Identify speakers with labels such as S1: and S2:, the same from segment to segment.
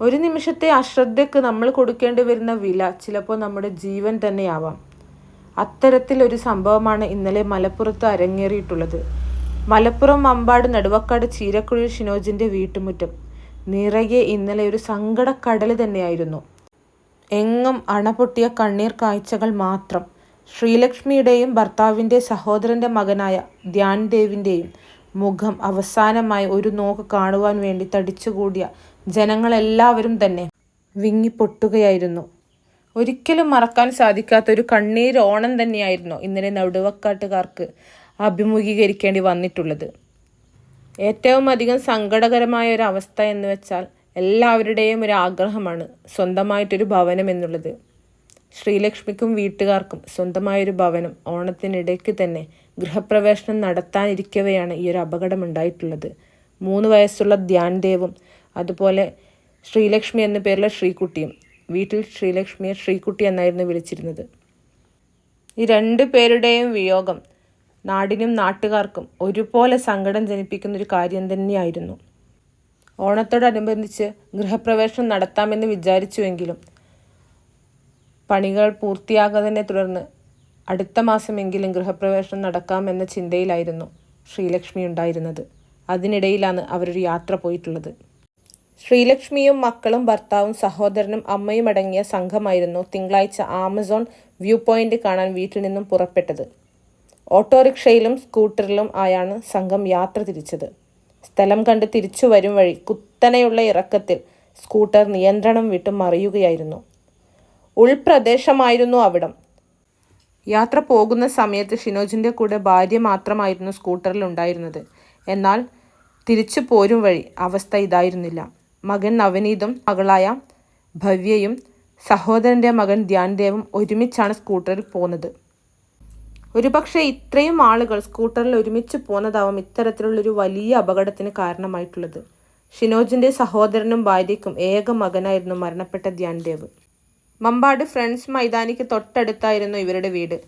S1: ഒരു നിമിഷത്തെ അശ്രദ്ധയ്ക്ക് നമ്മൾ കൊടുക്കേണ്ടി വരുന്ന വില ചിലപ്പോൾ നമ്മുടെ ജീവൻ തന്നെയാവാം. അത്തരത്തിലൊരു സംഭവമാണ് ഇന്നലെ മലപ്പുറത്ത് അരങ്ങേറിയിട്ടുള്ളത്. മലപ്പുറം അമ്പാട് നടുവക്കാട് ചീരക്കുഴി ഷിനോജിന്റെ വീട്ടുമുറ്റം. നിറയെ ഇന്നലെ ഒരു സങ്കടക്കടൽ തന്നെയായിരുന്നു. എങ്ങും അണപൊട്ടിയ കണ്ണീർ കാഴ്ചകൾ മാത്രം. ശ്രീലക്ഷ്മിയുടെയും ഭർത്താവിന്റെ സഹോദരന്റെ മകനായ ധ്യാൻ ദേവിന്റെയും മുഖം അവസാനമായി ഒരു നോക്ക് കാണുവാൻ വേണ്ടി തടിച്ചുകൂടിയ ജനങ്ങളെല്ലാവരും തന്നെ വിങ്ങിപ്പൊട്ടുകയായിരുന്നു. ഒരിക്കലും മറക്കാൻ സാധിക്കാത്ത ഒരു ഓണം തന്നെയായിരുന്നു ഇന്നലെ നടുവക്കാട്ടുകാർക്ക് അഭിമുഖീകരിക്കേണ്ടി വന്നിട്ടുള്ളത്. ഏറ്റവും അധികം സങ്കടകരമായ ഒരു അവസ്ഥ എന്ന് വെച്ചാൽ എല്ലാവരുടെയും ഒരു ആഗ്രഹമാണ് സ്വന്തമായിട്ടൊരു ഭവനം എന്നുള്ളത്. ശ്രീലക്ഷ്മിക്കും വീട്ടുകാർക്കും സ്വന്തമായൊരു ഭവനം ഓണത്തിനിടയ്ക്ക് തന്നെ ഗൃഹപ്രവേശനം നടത്താനിരിക്കവെയാണ് ഈ ഒരു അപകടം ഉണ്ടായിട്ടുള്ളത് മൂന്ന് വയസ്സുള്ള ധ്യാൻ ദേവും അതുപോലെ ശ്രീലക്ഷ്മി എന്ന പേരിലെ ശ്രീകുട്ടിയും. വീട്ടിൽ ശ്രീലക്ഷ്മിയെ ശ്രീകുട്ടി എന്നായിരുന്നു വിളിച്ചിരുന്നത്. ഈ രണ്ട് പേരുടെയും വിയോഗം നാടിനും നാട്ടുകാർക്കും ഒരുപോലെ സങ്കടം ജനിപ്പിക്കുന്ന ഒരു കാര്യം തന്നെയായിരുന്നു. ഓണത്തോടനുബന്ധിച്ച് ഗൃഹപ്രവേശനം നടത്താമെന്ന് വിചാരിച്ചുവെങ്കിലും പണികൾ പൂർത്തിയാകാതിനെ തുടർന്ന് അടുത്ത മാസമെങ്കിലും ഗൃഹപ്രവേശനം നടക്കാമെന്ന ചിന്തയിലായിരുന്നു ശ്രീലക്ഷ്മി ഉണ്ടായിരുന്നത്. അതിനിടയിലാണ് അവരൊരു യാത്ര പോയിട്ടുള്ളത്. ശ്രീലക്ഷ്മിയും മക്കളും ഭർത്താവും സഹോദരനും അമ്മയും അടങ്ങിയ സംഘമായിരുന്നു തിങ്കളാഴ്ച ആമസോൺ വ്യൂ പോയിന്റ് കാണാൻ വീട്ടിൽ നിന്നും പുറപ്പെട്ടത്. ഓട്ടോറിക്ഷയിലും സ്കൂട്ടറിലും ആയാണ് സംഘം യാത്ര തിരിച്ചത്. സ്ഥലം കണ്ട് തിരിച്ചു വരും വഴി കുത്തനെയുള്ള ഇറക്കത്തിൽ സ്കൂട്ടർ നിയന്ത്രണം വിട്ട് മറിയുകയായിരുന്നു. ഉൾപ്രദേശമായിരുന്നു അവിടം. യാത്ര പോകുന്ന സമയത്ത് ഷിനോജിന്റെ കൂടെ ഭാര്യ മാത്രമായിരുന്നു സ്കൂട്ടറിൽ ഉണ്ടായിരുന്നത്. എന്നാൽ തിരിച്ചു പോരും വഴി അവസ്ഥ ഇതായിരുന്നില്ല. മകൻ നവനീതും മകളായ ഭവ്യയും സഹോദരന്റെ മകൻ ധ്യാൻദേവും ഒരുമിച്ചാണ് സ്കൂട്ടറിൽ പോകുന്നത്. ഒരുപക്ഷെ ഇത്രയും ആളുകൾ സ്കൂട്ടറിൽ ഒരുമിച്ച് പോകുന്നതാവും ഇത്തരത്തിലുള്ള ഒരു വലിയ അപകടത്തിന് കാരണമായിട്ടുള്ളത്. ഷിനോജിന്റെ സഹോദരനും ഭാര്യയ്ക്കും ഏക മകനായിരുന്നു മരണപ്പെട്ട ധ്യാൻദേവ്. മമ്പാട് ഫ്രണ്ട്സ് മൈതാനിക്ക് തൊട്ടടുത്തായിരുന്നു ഇവരുടെ വീട്.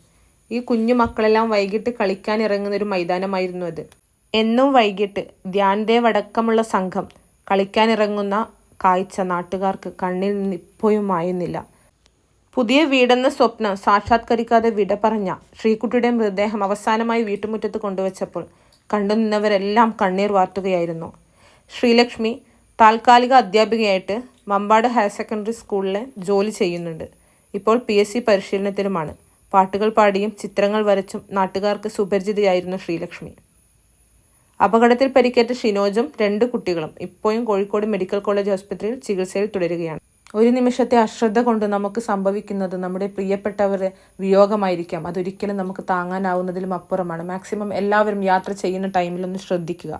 S1: ഈ കുഞ്ഞു മക്കളെല്ലാം വൈകിട്ട് കളിക്കാൻ ഇറങ്ങുന്ന ഒരു മൈതാനമായിരുന്നു അത്. എന്നും വൈകിട്ട് ധ്യാൻദേവ് അടക്കമുള്ള സംഘം കളിക്കാനിറങ്ങുന്ന കാഴ്ച നാട്ടുകാർക്ക് കണ്ണിൽ നിന്ന് ഇപ്പോഴും മായുന്നില്ല. പുതിയ വീടെന്ന സ്വപ്നം സാക്ഷാത്കരിക്കാതെ വിട പറഞ്ഞ ശ്രീകുട്ടിയുടെ മൃതദേഹം അവസാനമായി വീട്ടുമുറ്റത്ത് കൊണ്ടുവച്ചപ്പോൾ കണ്ടു നിന്നവരെല്ലാം കണ്ണീർ വാർത്തുകയായിരുന്നു. ശ്രീലക്ഷ്മി താൽക്കാലിക അധ്യാപികയായിട്ട് മമ്പാട് ഹയർ സെക്കൻഡറി സ്കൂളിൽ ജോലി ചെയ്യുന്നുണ്ട്. ഇപ്പോൾ പി എസ് സി പരിശീലനത്തിലുമാണ്. പാട്ടുകൾ പാടിയും ചിത്രങ്ങൾ വരച്ചും നാട്ടുകാർക്ക് സുപരിചിതയായിരുന്നു ശ്രീലക്ഷ്മി. അപകടത്തിൽ പരിക്കേറ്റ ഷിനോജും രണ്ട് കുട്ടികളും ഇപ്പോഴും കോഴിക്കോട് മെഡിക്കൽ കോളേജ് ആശുപത്രിയിൽ ചികിത്സയിൽ തുടരുകയാണ്. ഒരു നിമിഷത്തെ അശ്രദ്ധ കൊണ്ട് നമുക്ക് സംഭവിക്കുന്നത് നമ്മുടെ പ്രിയപ്പെട്ടവരെ വിയോഗമായിരിക്കാം. അതൊരിക്കലും നമുക്ക് താങ്ങാനാവുന്നതിലും അപ്പുറമാണ്. മാക്സിമം എല്ലാവരും യാത്ര ചെയ്യുന്ന ടൈമിലൊന്ന് ശ്രദ്ധിക്കുക.